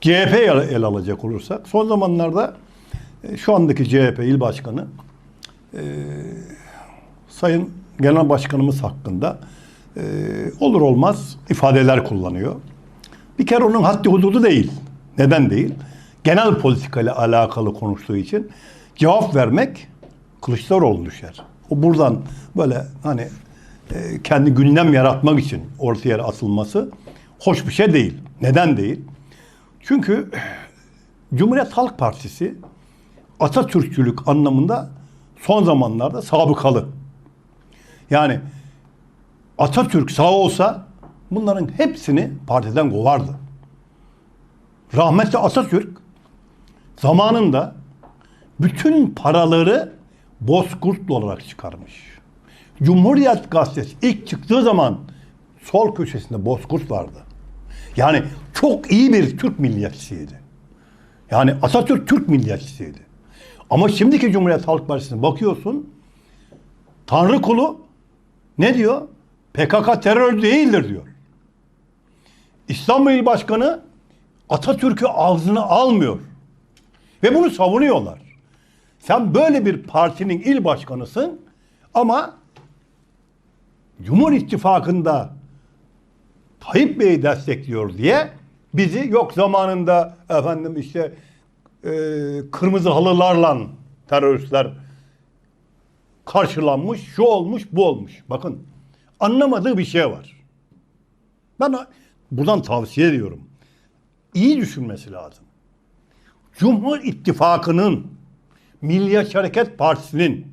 CHP ele, alacak olursak son zamanlarda e, şu andaki CHP il başkanı e, Sayın Genel Başkanımız hakkında e, olur olmaz ifadeler kullanıyor. Bir kere onun haddi hududu değil. Neden değil? Genel politikayla alakalı konuştuğu için cevap vermek Kılıçdaroğlu düşer. O buradan böyle hani e, kendi gündem yaratmak için ortaya atılması hoş bir şey değil. Neden değil? Çünkü Cumhuriyet Halk Partisi Atatürkçülük anlamında son zamanlarda sabıkalı. Yani Atatürk sağ olsa bunların hepsini partiden kovardı. Rahmetli Atatürk zamanında bütün paraları bozkurt olarak çıkarmış. Cumhuriyet Gazetesi ilk çıktığı zaman sol köşesinde bozkurt vardı. Yani çok iyi bir Türk milliyetçisiydi. Yani Atatürk Türk milliyetçisiydi. Ama şimdiki Cumhuriyet Halk Partisi'ne bakıyorsun Tanrı kulu ne diyor? PKK terör değildir diyor. İstanbul İl Başkanı Atatürk'ü ağzına almıyor. Ve bunu savunuyorlar. Sen böyle bir partinin il başkanısın ama Cumhur İttifakı'nda Tayyip Bey'i destekliyor diye bizi yok zamanında efendim işte e, kırmızı halılarla teröristler karşılanmış, şu olmuş, bu olmuş. Bakın anlamadığı bir şey var. Ben buradan tavsiye ediyorum. İyi düşünmesi lazım. Cumhur İttifakı'nın Milliyetçi Hareket Partisi'nin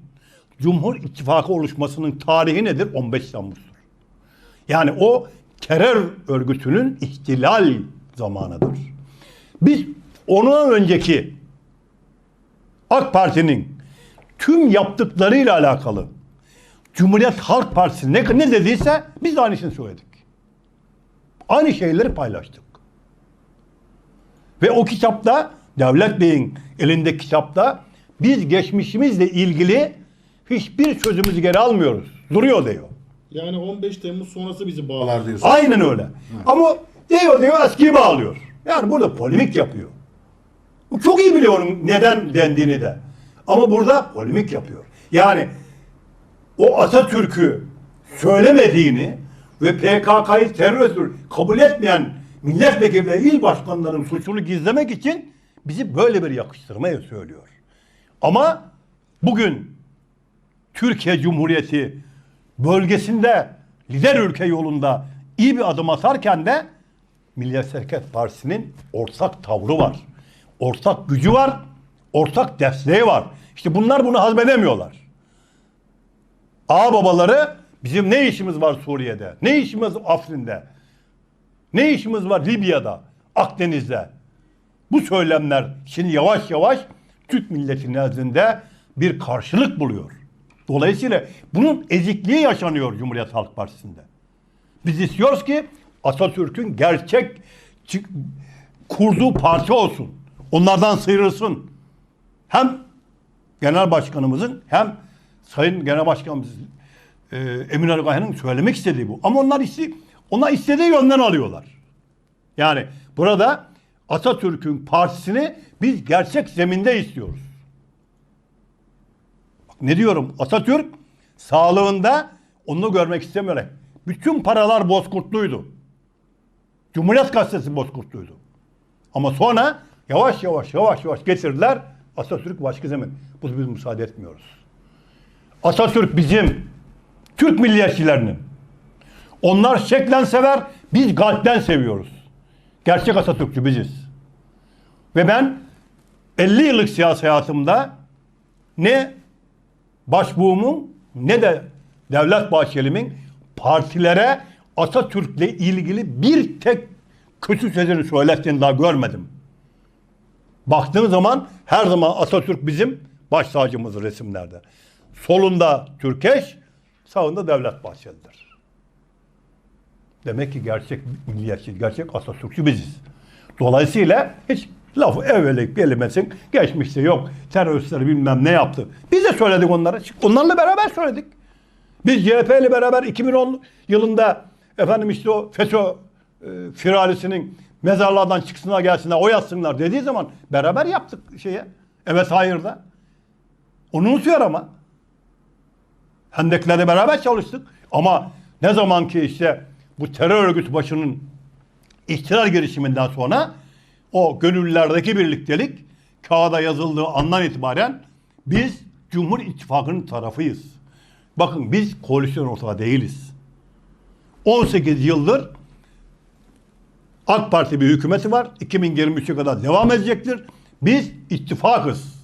Cumhur İttifakı oluşmasının tarihi nedir? 15 Temmuz'dur. Yani o terör örgütünün ihtilal zamanıdır. Biz ondan önceki AK Parti'nin tüm yaptıklarıyla alakalı Cumhuriyet Halk Partisi ne, ne dediyse biz de aynısını söyledik. Aynı şeyleri paylaştık. Ve o kitapta Devlet Bey'in elindeki kitapta biz geçmişimizle ilgili hiçbir sözümüzü geri almıyoruz. Duruyor diyor. Yani 15 Temmuz sonrası bizi bağlar diyorsun. Aynen öyle. Ama diyor diyor eskiyi bağlıyor. Yani burada polemik yapıyor. Çok iyi biliyorum neden dendiğini de. Ama burada polemik yapıyor. Yani o Atatürk'ü söylemediğini ve PKK'yı terör kabul etmeyen milletvekili ve il başkanlarının suçunu gizlemek için bizi böyle bir yakıştırmaya söylüyor. Ama bugün Türkiye Cumhuriyeti bölgesinde lider ülke yolunda iyi bir adım atarken de Milliyetçi Hareket Partisi'nin ortak tavrı var. Ortak gücü var. Ortak desteği var. İşte bunlar bunu hazmedemiyorlar. Ağ babaları bizim ne işimiz var Suriye'de? Ne işimiz Afrin'de? Ne işimiz var Libya'da? Akdeniz'de? Bu söylemler şimdi yavaş yavaş Türk milletinin nezdinde bir karşılık buluyor. Dolayısıyla bunun ezikliği yaşanıyor Cumhuriyet Halk Partisi'nde. Biz istiyoruz ki Atatürk'ün gerçek kurduğu parti olsun. Onlardan sıyrılsın. Hem genel başkanımızın hem sayın genel başkanımız e, Emin Kayhan'ın söylemek istediği bu. Ama onlar iste, onlar istediği yönden alıyorlar. Yani burada Atatürk'ün partisini biz gerçek zeminde istiyoruz. Ne diyorum? Atatürk sağlığında onu görmek istemiyor. Bütün paralar bozkurtluydu. Cumhuriyet Gazetesi bozkurtluydu. Ama sonra yavaş yavaş yavaş yavaş getirdiler. Atatürk başka zemin. Bunu biz müsaade etmiyoruz. Atatürk bizim Türk milliyetçilerinin. Onlar şeklen sever, biz kalpten seviyoruz. Gerçek Atatürkçü biziz. Ve ben 50 yıllık siyasi hayatımda ne başbuğumun ne de Devlet Bahçeli'min partilere Atatürk'le ilgili bir tek kötü sözünü söylettiğini daha görmedim. Baktığın zaman her zaman Atatürk bizim baş tacımız resimlerde. Solunda Türkeş, sağında Devlet Bahçeli'dir. Demek ki gerçek milliyetçi, gerçek Atatürkçü biziz. Dolayısıyla hiç lafı evvelek gelemesin. Geçmişte yok teröristleri bilmem ne yaptı. Biz de söyledik onlara. Onlarla beraber söyledik. Biz CHP ile beraber 2010 yılında efendim işte o FETÖ e, firalisinin mezarlardan çıksınlar gelsinler oy atsınlar dediği zaman beraber yaptık şeye. Evet hayırda. Onu unutuyor ama. Hendekler'de beraber çalıştık. Ama ne zaman ki işte bu terör örgütü başının ihtilal girişiminden sonra o gönüllülerdeki birliktelik kağıda yazıldığı andan itibaren biz Cumhur İttifakı'nın tarafıyız. Bakın biz koalisyon ortağı değiliz. 18 yıldır AK Parti bir hükümeti var. 2023'e kadar devam edecektir. Biz ittifakız.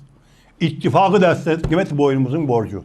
İttifakı desteklemek boynumuzun borcu.